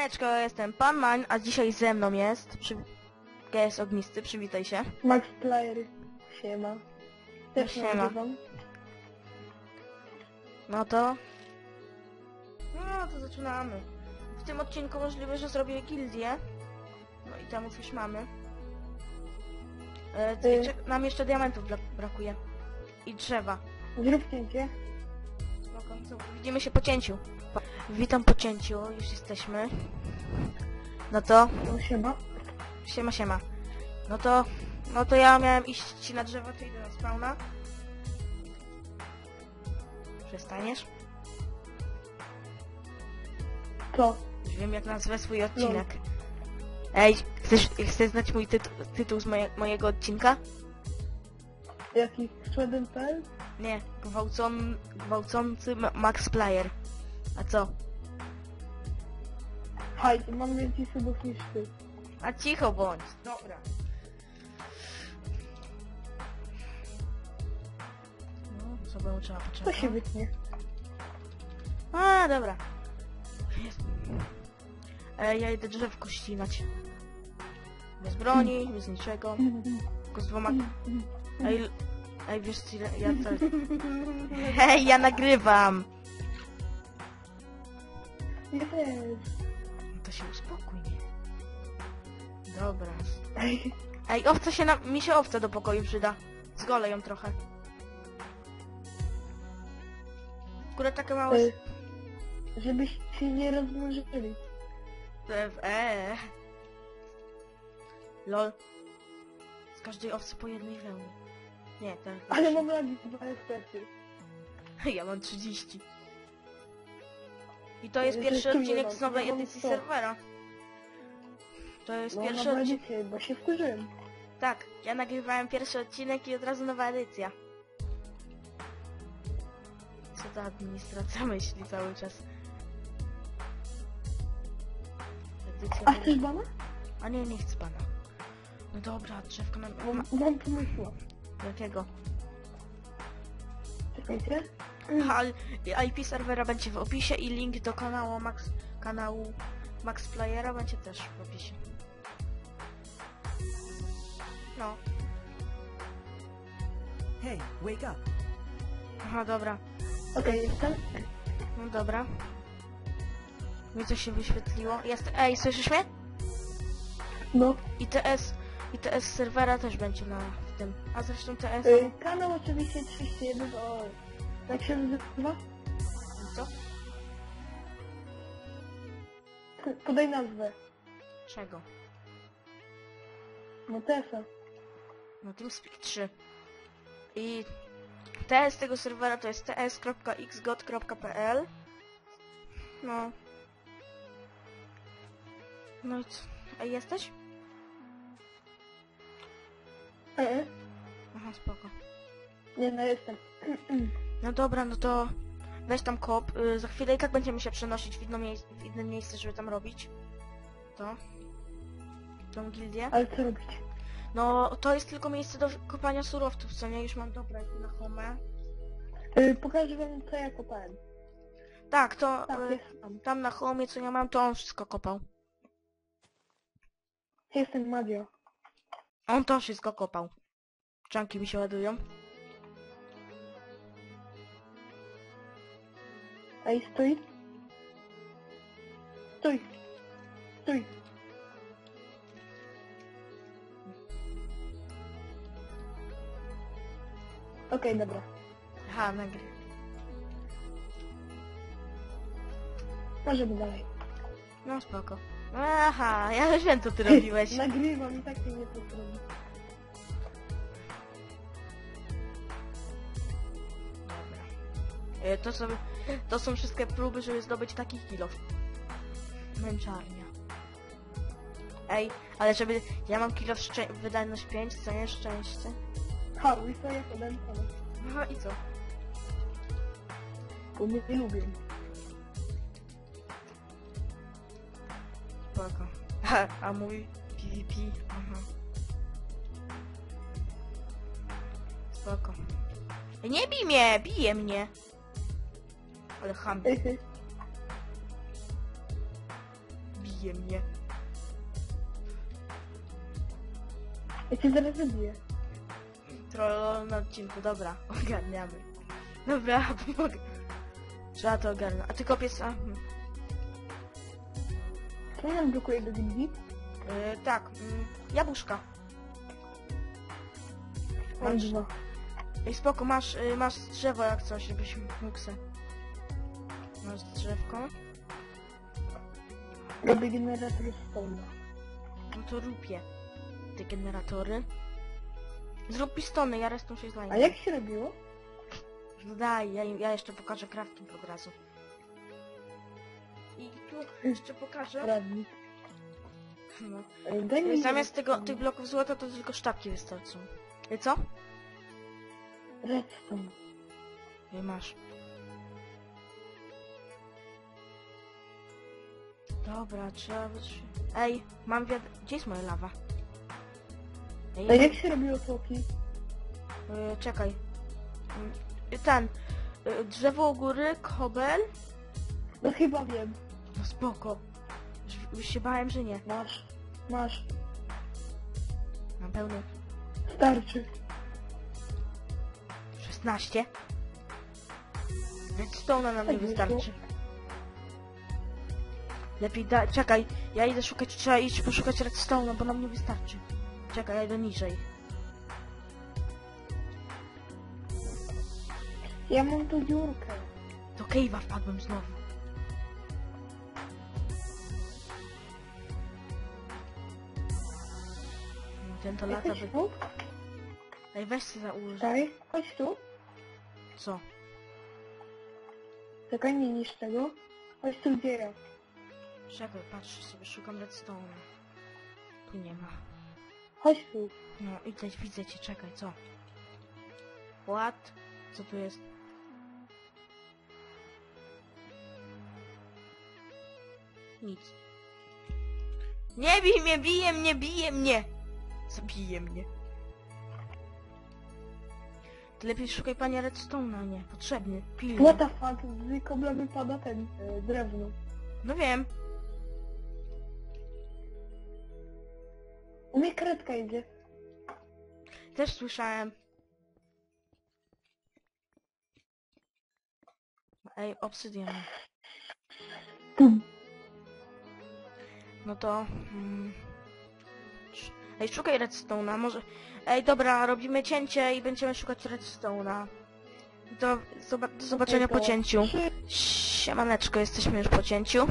Siemaneczko, jestem Pan Mań, a dzisiaj ze mną jest... Przy... GS Ognisty, przywitaj się. Max Player. Siema. Też Siema. nagrywam. No to... No to zaczynamy. W tym odcinku możliwe, że zrobię gildię. No i temu coś mamy. E, Y. czek- nam jeszcze diamentów brakuje. I drzewa. Zrób cięcie. Co? Widzimy się po cięciu. Witam po cięciu, już jesteśmy. No to... No siema. Siema, siema. No to... No to ja miałem iść na drzewo, to idę na spawna. Przestaniesz? Co? Już wiem jak nazwę swój odcinek. Ej, chcesz, chcesz znać mój tytu tytuł z moje mojego odcinka? Jaki? Sweden.pl? Nie, gwałcon gwałcący Ma- Max Player. A co? Haj, mam więcej subów niż ty. A cicho bądź. Dobra. No, sobie trzeba To poczekać. się wytnie. A, dobra. Jest. E, ja idę drzewko ścinać. Bez broni, bez niczego. Tylko z dwoma... Ej, l- ej wiesz co, ja to... Hej, ja nagrywam! Nie. No to się uspokój, nie? Dobra. Ej, owca się na... Mi się owca do pokoju przyda. Zgolę ją trochę. Akurat takie małe... ej. Żebyś się nie rozmnożyli. Eee. Lol. Z każdej owcy po jednej wełnie. Nie, tak. Ale mam lagi dwa FPS-y. Ja mam 30. I to jest Ja pierwszy też tu odcinek nie z mam, nowej ja mam edycji 100. serwera. To jest No pierwszy mam odcinek. edycję, bo się wkurzyłem. Tak, ja nagrywałem pierwszy odcinek i od razu nowa edycja. Co ta administracja myśli cały czas? Edycja... A chcesz bana? A nie, nie chcę pana. No dobra, drzewko nam... Ma... Mam, mam pomysła. Jakiego? Czekajcie. Aha, IP serwera będzie w opisie i link do kanału Max, kanału Max Playera będzie też w opisie. No, Hey, wake up. aha, dobra. Okej, jestem. No dobra. Mi coś się wyświetliło. Jest, ej, słyszysz mnie? No. ITS, ITS serwera też będzie na tym. A zresztą TS... Y, kanał oczywiście 31 o... Jak się nazywa? Co? Podaj nazwę. Czego? No Tesa. No TeamSpeak 3. I TS tego serwera to jest ts.xgot.pl No. No i co? A jesteś? E, Aha, spoko. nie no jestem. No dobra, no to weź tam kop. Y, za chwilę i tak będziemy się przenosić w, inno miejsce, w inne miejsce, żeby tam robić. To. Tą gildię. Ale co robić? No, to jest tylko miejsce do kopania surowców, co nie? Już mam dobre na home. Y, pokażę wam co ja kopałem. Tak, to Tak, y, tam. tam na home, co ja mam, to on wszystko kopał. Jestem Madio. On to wszystko kopał. Czanki mi się ładują. Ej, stój. Stój. Stój. Okej, dobra. Aha, nagry. Możemy dalej. No spoko. Aha, ja już wiem co ty robiłeś. Nagrywam i tak się nie. Dobra. Y, To są, to są wszystkie próby, żeby zdobyć taki kilof. Męczarnia. Ej, ale żeby... Ja mam kilof szczę- wydajność 5, co nie szczęście. Ha, wysoję podem i co? bo mnie nie lubię. Spoko. Ha, a mój PvP, aha. Spoko. Nie bij mnie, bije mnie. Ale ham. Bije mnie. Ja cię zaraz zabiję. Troll na odcinku, dobra, ogarniamy. Dobra, pomogę. Trzeba to ogarnąć. A ty kopiesz... A, Co nam blokuje do gildii? yy, tak, mm, jabłuszka. Mam Masz, dwa. ej, spoko, masz, y, masz drzewo jak coś, żebyś mógł se. Masz drzewko? Robię generator stone. No to je. Te generatory. Zrób pistony, ja resztą się zajmę. A jak się robiło? No daj, ja, ja jeszcze pokażę crafting od razu. I tu jeszcze pokażę. Radnik. No. Zamiast tego, tych bloków złota to tylko sztabki wystarczą. I co? Redstone. Nie masz. Dobra, trzeba być... Ej, mam wiad... Gdzie jest moja lawa? Ej, A jak się robiło tłoki? y, czekaj. Y, ten. Y, drzewo u góry, kobel. No chyba wiem. No spoko. Już, już się bałem, że nie. Masz. Masz. Mam pełny Starczy. 16. Redstone'a nam nie wystarczy. Lepiej da... Czekaj, ja idę szukać, trzeba iść poszukać redstone'a, bo nam nie wystarczy. Czekaj, ja idę niżej. Ja mam tu dziurkę. Do cave'a wpadłem znowu. To lata Jesteś by... tu? Ej, weź się za ułóż. Daj. Chodź tu. Co? Czekaj, nie niż tego. Chodź tu gdzie ja. Czekaj, patrz sobie, szukam redstone'a. Tu nie ma. Chodź tu. No, idę, widzę cię, czekaj, co? What? Co tu jest? Nic. Nie bij mnie, bije mnie, bije mnie! Zabije mnie. Ty lepiej szukaj panie redstone'a, nie? Potrzebny, pilny. What the fuck? Z kobla wypada ten e, drewno. No wiem. U mnie kredka idzie. Też słyszałem. Ej, obsydian. Tum. No to... Mm, ej, szukaj redstone'a, może... Ej, dobra, robimy cięcie i będziemy szukać redstone'a. Do, zoba do zobaczenia po cięciu. Siemaneczko, jesteśmy już po cięciu.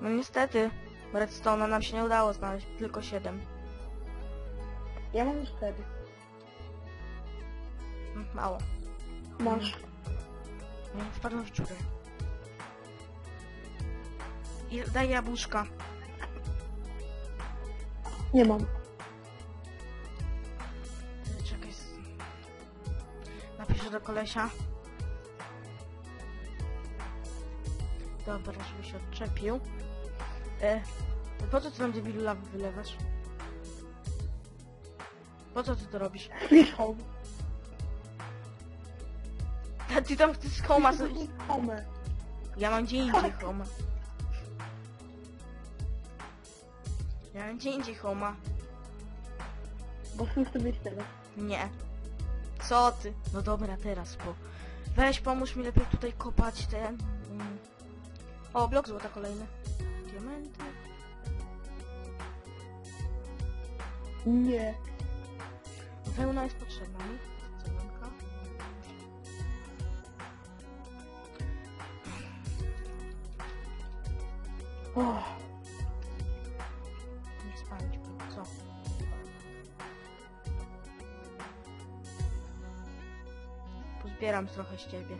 No niestety, redstone'a nam się nie udało znaleźć, tylko 7. Ja mam cztery. Mało. Masz. No, wpadłem w dziurę. I daj jabłuszka. Nie mam. Czekaj. Napiszę do kolesia. Dobra, żeby się odczepił. E, po co ty nam debilu lawy wylewasz? Po co ty to robisz? Słyszał. A ty tam chcesz homa zrobić? Ja mam gdzie indziej homa. Ja mam gdzie indziej homa. Bo chcę sobie teraz. Nie. Co ty? No dobra, teraz po. Weź pomóż mi lepiej tutaj kopać ten. Mm. O, blok złota kolejny. Diamenty. Nie. Wełna jest potrzebna mi. Pozbieram trochę z ciebie.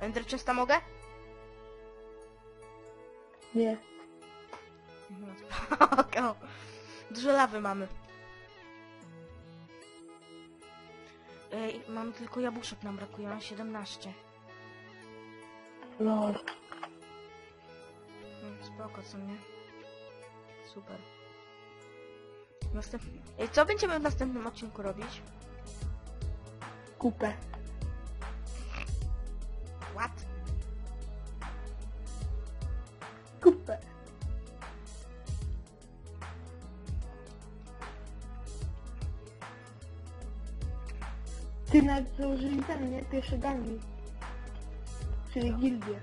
Ender czysta mogę? Nie. No spoko. Dużo lawy mamy. Ej, mamy tylko jabłuszek nam brakuje, mam 17. Lol. Mm, Spoko, co nie? Super. Następ... Ej, co będziemy w następnym odcinku robić? Kupę. What? kupę. Ty nawet założyli ten, nie? Pierwsze gangi. Czyli gildie.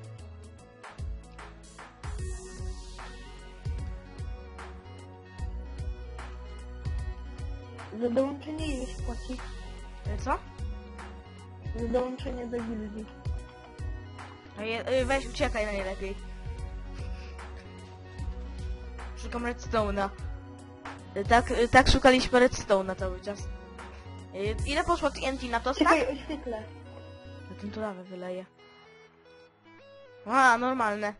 Za dołączenie ile się płaci? E, Co? Dołączenie do gildii. No je- e, Weź uciekaj najlepiej. Szukam redstone'a. Tak, tak szukaliśmy redstone'a cały czas. E, Ile poszło TNT na to, tak? Czekaj, oświetlę. Na tym to lawę wyleje. A, normalne.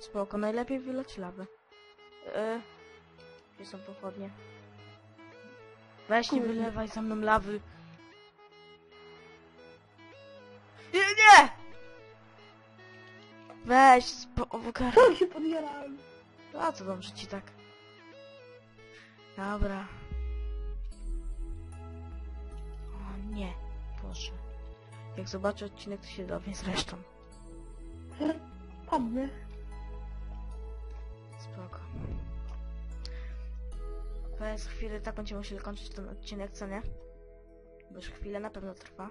Spoko, najlepiej wylać lawę. Yy, gdzie są pochodnie? Weź nie Kurde. wylewaj za mną lawy. Nie, nie! Weź, spoko. Co się podjarałem? A co dobrze ci tak? Dobra. O nie, Boże. Jak zobaczę odcinek, to się dowie zresztą. Padnę. Spoko. Przez chwilę tak będziemy musieli kończyć ten odcinek, co nie? Bo już chwilę na pewno trwa.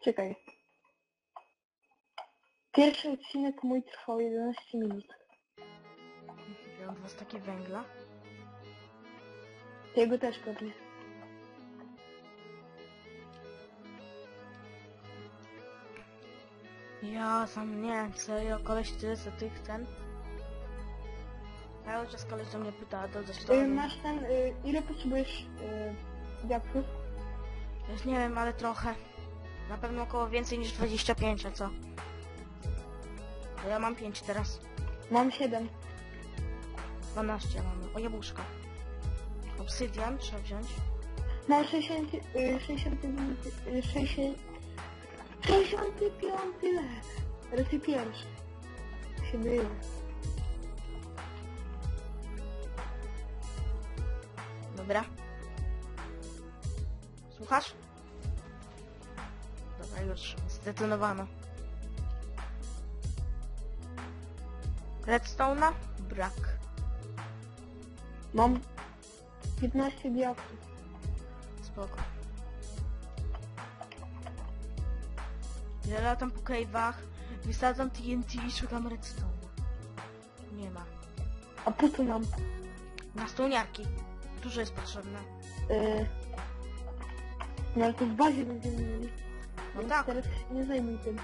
Czekaj. Pierwszy odcinek mój trwał 11 minut. Biorę dwa takie węgla. Jego też pewnie. Ja sam nie, serio, koleś tyle za tych ten. Cały czas koleś do mnie pyta, do coś Y, masz ten, y, ile potrzebujesz y, diaksów? Już nie wiem, ale trochę. Na pewno około więcej niż 25, a co? Bo ja mam 5 teraz. Mam 7. 12 mamy. O jabłuszka. Obsydian trzeba wziąć. Mam 60, y, 69, y, 60, 65 level. Raczej pierwszy. Się myję. Dobra. Słuchasz? Dobra, już. Zdetonowano. Redstone'a? Brak. Mam 15 diaksów. Spoko. Ja latam po cave'ach, wysadzam TNT i szukam redstone'a. Nie ma. A po co nam? Na stoniarki. Dużo jest potrzebne. Y, no ale to w bazie będziemy mieli. No tak. Teraz się nie zajmuj tym.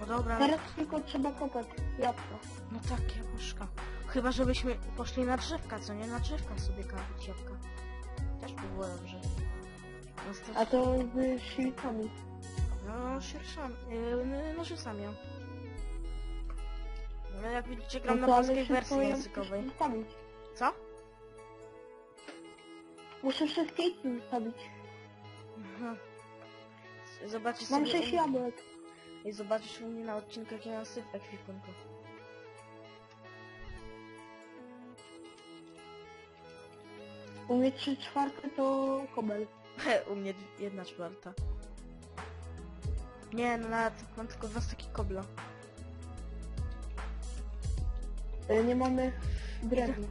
No dobra. Teraz tylko trzeba kopać jabłka. No tak, jabłuszka. Chyba żebyśmy poszli na drzewka, co nie? Na drzewka sobie kawić jabłka. Też by było dobrze. No, to- A to z silcami. No, sierszami. Yy, nożysami. ja. Ale jak widzicie, gram na No ale polskiej wersji językowej. zostawić. Co? Muszę wszystkie itemy zostawić. Zobaczysz Mam sobie... 6 jabłek. I zobaczysz u mnie na odcinku, jak ja mam syf ekwipunku. U mnie 3 czwarte to kobel. u mnie jedna czwarta. Nie, no nawet mam tylko dwa staki kobla. Y, Nie mamy drewna.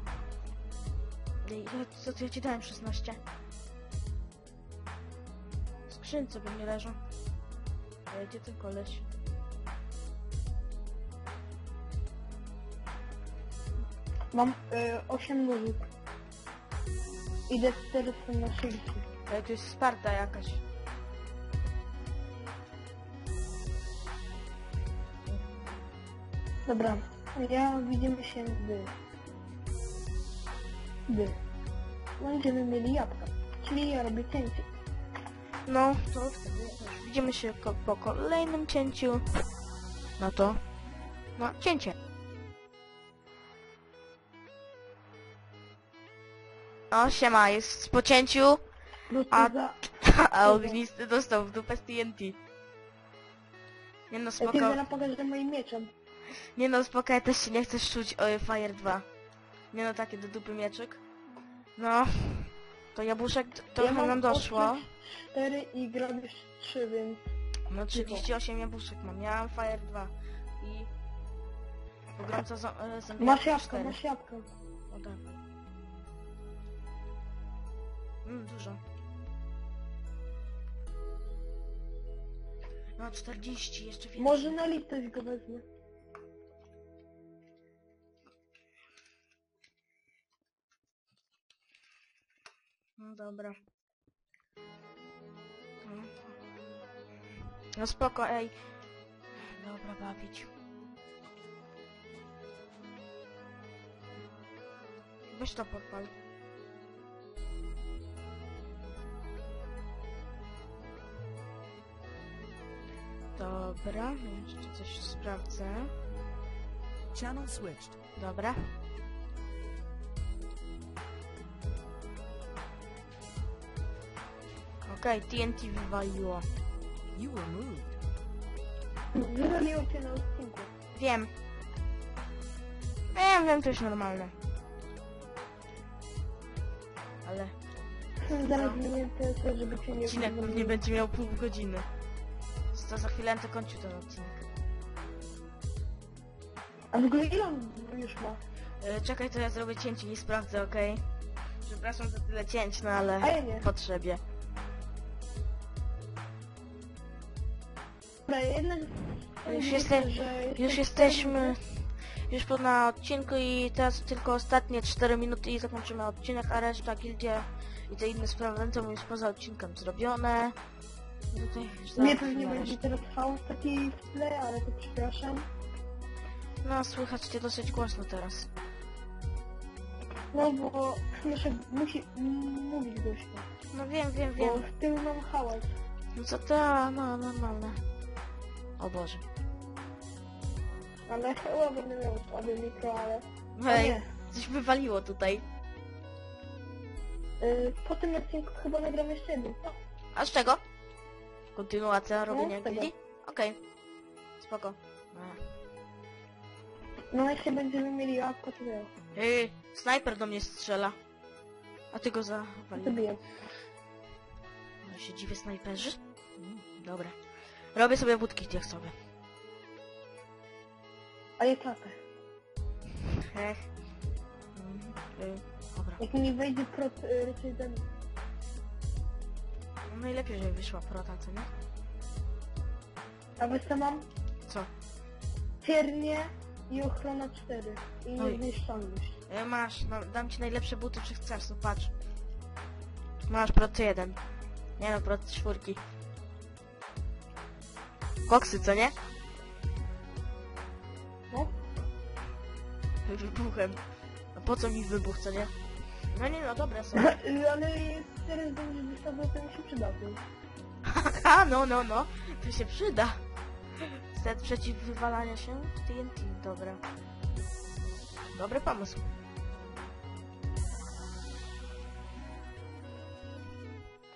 Ja- Co to ja ci dałem 16? Skrzynce by nie leżą. Ale gdzie ten koleś? Mam y, 8 nóżek. Idę teraz na szylki. Ale tu jest Sparta jakaś. Dobra, ja widzimy się gdy... Gdy... Będziemy mieli jabłka. Czyli ja robię cięcie. No, to widzimy się po kolejnym cięciu. No to... No, cięcie. No, siema, jest po cięciu, No A- a ognisty dostał w dupę z TNT. Nie no, Ja spoko. zaraz pokażę moim mieczem. Nie no, spoko, ja też się nie chcesz czuć o Fire 2. Nie no, takie do dupy mieczyk. No, to jabłuszek trochę ja nam doszło. 4 i grabisz 3, więc... No 38 jabłuszek mam, ja mam Fire 2. i... Pogromca zo- e, zombiaków Masz jabłka, 4. masz jabłka. O tak. Mm, dużo. No 40, jeszcze więcej. Może na litość go wezmę. No dobra. No spoko, ej. Dobra, bawić. Weź to podpal. Dobra, jeszcze coś sprawdzę. Channel switched. Dobra. Okej, TNT wywaliło. You were moved. Wywaliło cię na odcinku. Wiem. Wiem, wiem, to jest normalne. Ale Zaraz te, żeby cię nie odcinek pewnie będzie miał pół godziny. To za chwilę to kończył ten odcinek. A w ogóle ile on już ma? E, czekaj, to ja zrobię cięcie i sprawdzę, okej? Przepraszam za tyle cięć, no ale A ja nie. w potrzebie. Dobra, jednak... Już jeste- Już jesteś jesteśmy już po na odcinku i teraz tylko ostatnie 4 minuty i zakończymy odcinek, a reszta gildia i te inne sprawy będą już poza odcinkiem zrobione. Tutaj już Nie będzie chaos taki w tle, ale to przepraszam. No słychać cię dosyć głośno teraz. No bo muszę, musi mówić głośno. No wiem, wiem, Bo wiem. w tyłu mam hałas. No co to, no normalne. O Boże. Ale chyba będę miał słabe mikro, ale... Hej, coś wywaliło tutaj. Y, po tym odcinku chyba nagram jeszcze jeden. No, A z czego? Kontynuacja robienia z tego. gildii? Okej. Spoko. no jeśli będziemy mieli jabłko, to Yy, snajper do mnie strzela. A ty go zawaliłeś. zabiję. Ja się dziwię snajperzy. Mm, dobra. Robię sobie wódki diaksowe. A ja czapę. Hech. Mm, y, dobra. Jak mi wejdzie prot y, ze mną. No najlepiej, żeby wyszła prota, co nie? A wiesz co mam? Co? Ciernie i ochrona 4. I Oj. niezniszczalność. E, masz, no, dam ci najlepsze buty, czy chcesz, no patrz. Masz prot 1. Nie no, prot czwórki. Koksy, co nie? No? Wybuchem. A po co mi wybuch, co nie? No nie no, dobre są. ale teraz będzie wysadzał, to mi się przydałby. A, no, no, no. To się przyda. Set przeciw wywalania się TNT. Dobra. Dobry pomysł.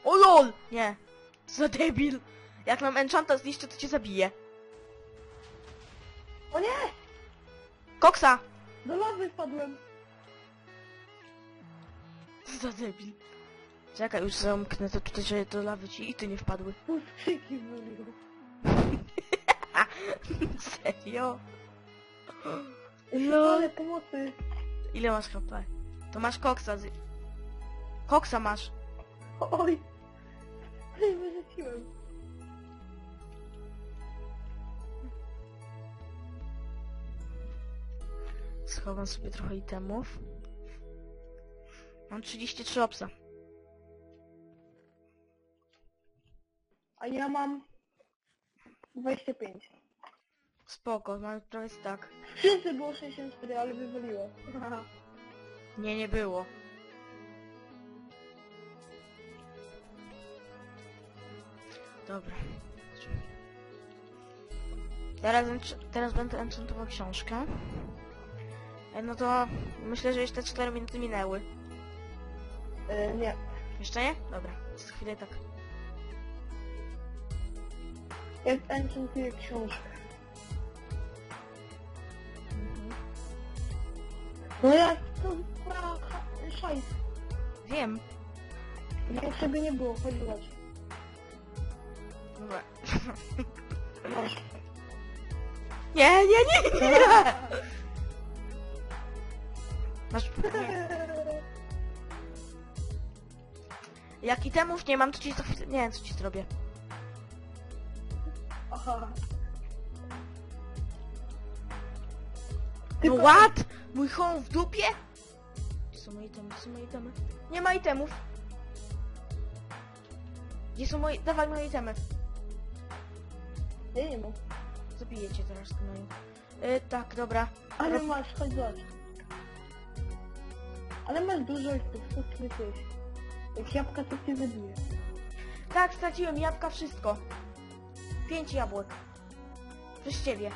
O lol! Nie. Co za debil. Jak nam enchanta zniszczy, to cię zabije. O nie! Koksa! Do lawy wpadłem! Co za debil. Czekaj, już zamknę to tutaj, żeby do lawy ci i ty nie wpadły. Pustrzyki wylił. Serio? Ale pomocy. Ile masz HP? To masz koksa. Z... Koksa masz. Oj! Oj, wyrzuciłem. Schowam sobie trochę itemów. Mam 33 opsa. A ja mam 25. Spoko, mamy prawie tak. Wszyscy było 64, ale wywaliło. Nie, nie było. Dobra. Teraz, teraz będę enchantował książkę. E, No to myślę, że już te 4 minuty minęły. e, nie. Jeszcze nie? Dobra, za chwilę tak. Ja enchantuję książkę. Mhm. No jak to szajs. Wiem. Jak tego nie było, chodź zobacz. Dobra. Masz. Nie, nie, nie, nie! Masz... Nie. Jak itemów nie mam, to ci to... Nie wiem, co ci zrobię. Aha. No Tylko- what? Mój home w dupie? Gdzie są moje itemy? Gdzie są moje itemy? Nie ma itemów. Gdzie są moje... Dawaj moje itemy. Nie mam. Zabiję cię teraz, gnoju. Yy, tak, dobra. Ale masz, chodź zobacz. Ale masz dużo co skrytych. Jak jabłka to cię zabije. Tak, straciłem jabłka, wszystko. Pięć jabłek. Przez ciebie.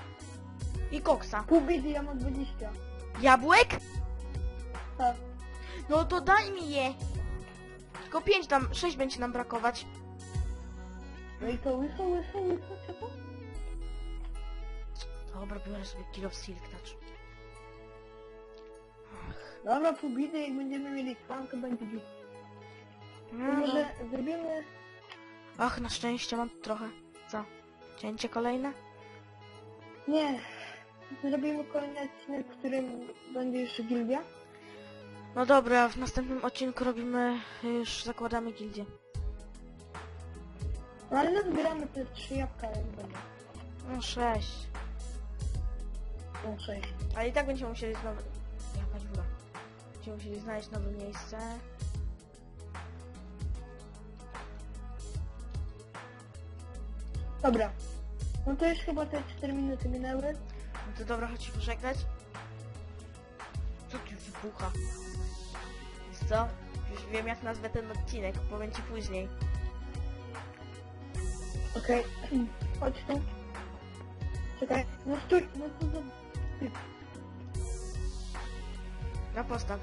I koksa. Pół biedy ja mam 20. Jabłek? Tak. No to daj mi je. Tylko pięć tam, sześć będzie nam brakować. No i to łyso, łyso, łyso, co to? Dobra, biorę sobie kill of silk touch. Dobra, pół biedy, jak będziemy mieli klan, to będzie. To No, może zrobimy... Ach, na szczęście mam trochę. Co? Cięcie kolejne? Nie. Zrobimy kolejny odcinek, w którym będzie jeszcze gildia. No dobra, w następnym odcinku robimy, już zakładamy gildię. No ale nazbieramy te trzy jabłka, jak będzie. No sześć. No sześć. Ale i tak będziemy musieli znowu... Jaka dziura. Będziemy musieli znaleźć nowe miejsce. Dobra. No to już chyba te 4 minuty minęły. No to dobra, chodź się pożegnać. Co tu wybucha? Wiesz co? Już wiem jak nazwę ten odcinek, powiem ci później. Okej. Chodź tu. Czekaj. No stój. No co za... Na postaw.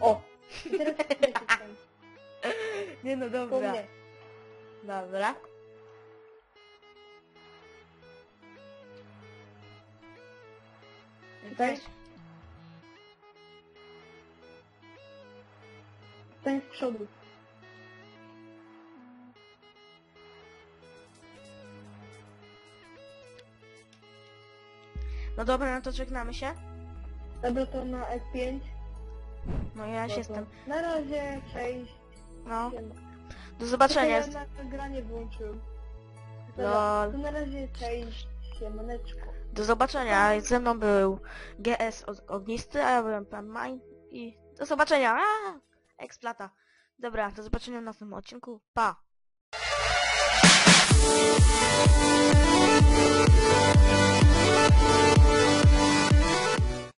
O! Nie no dobra. Dobra. Czekaj. Stań z przodu. No dobra, no to żegnamy się. Dobra, to na F5. No ja już jestem. Na razie, cześć. No. Do zobaczenia. Ja na granie włączył. To na razie, cześć. Siemaneczko. Do zobaczenia. Ze mną był GS ognisty, a ja byłem pan Mine i do zobaczenia. Aaa! Eksplata. Dobra, do zobaczenia w następnym odcinku. Pa.